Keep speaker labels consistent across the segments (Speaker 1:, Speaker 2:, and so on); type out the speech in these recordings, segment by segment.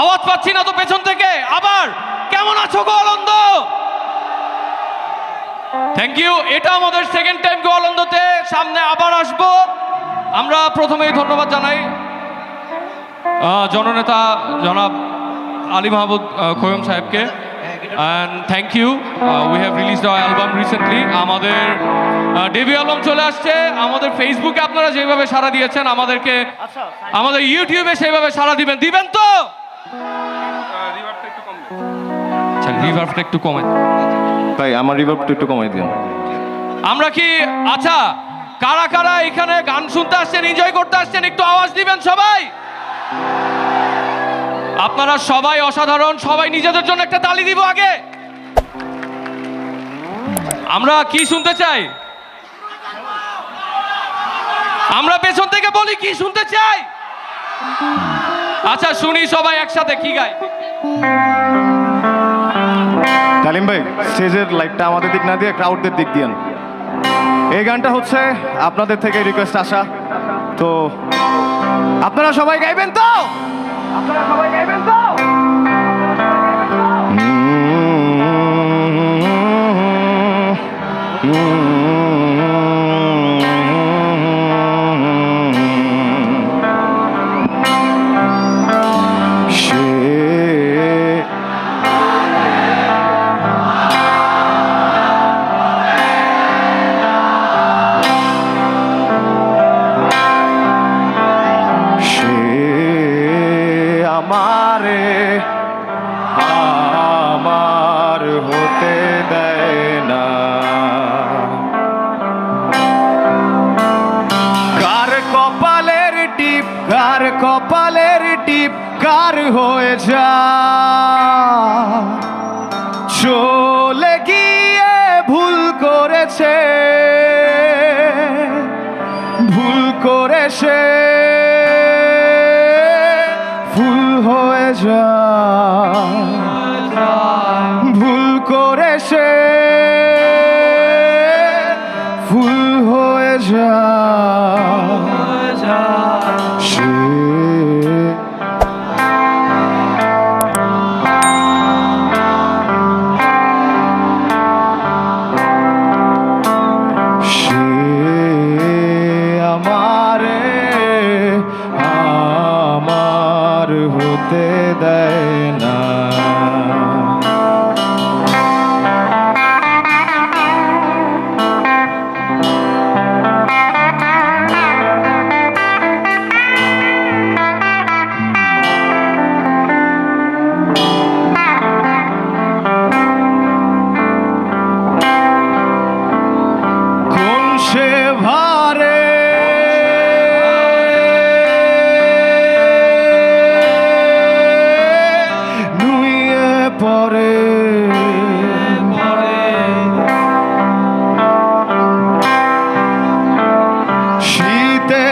Speaker 1: আওয়াজ পাচ্ছি না তো পেছন থেকে। আবার কেমন আছো গো আনন্দ? থ্যাংক ইউ এটা আমাদের সেকেন্ড টাইম গো আনন্দতে। সামনে আবার আসব। আমরা প্রথমেই ধন্যবাদ জানাই। জননেতা জনাব আলী মাহমুদ খোয়ম সাহেবকে। And thank you we have release our album recently আমাদের ডেবিউ অ্যালবাম চলে আসছে। আমাদের ফেসবুকে আপনারা যেভাবে সাড়া দিয়েছেন আমাদেরকে আমাদের ইউটিউবে সেইভাবে সাড়া দিবেন। দিবেন তো? আচ্ছা রিভার্ভটা একটু কমে
Speaker 2: ভাই আমার রিভার্বটা একটু কমাই দিন
Speaker 1: আমরা কি আচ্ছা কারা কারা এখানে গান শুনতে আসছেন এনজয় করতে আসছেন একটু আওয়াজ দিবেন সবাই? আপনারা সবাই অসাধারণ সবাই নিজেদের জন্য একটা তালি দিব আগে। আমরা কি শুনতে চাই? আমরা পেছন থেকে বলি কি শুনতে চাই? আচ্ছা শুনি সবাই একসাথে কি গায়?
Speaker 2: তালিম ভাই, স্টেজের লাইটটা আমাদের দিক না দিয়ে ক্রাউডদের দিক দিয়ে এই গানটা হচ্ছে আপনাদের থেকে রিকোয়েস্ট আসা। তো আপনারা সবাই গাইবেন তো? কপালের টিপ কার হয়ে যা চলে গিয়ে ভুল করেছে, ভুল করে সে ফুল হয়ে যা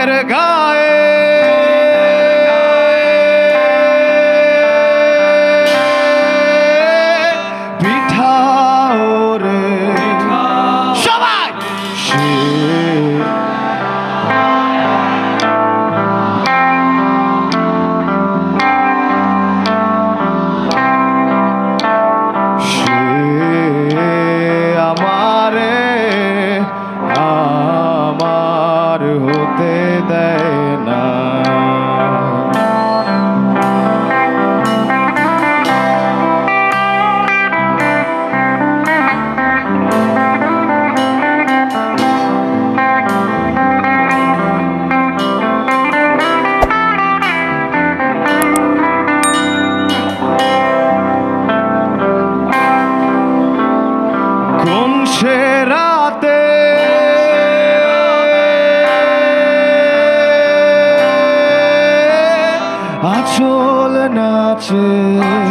Speaker 1: கரகா 知。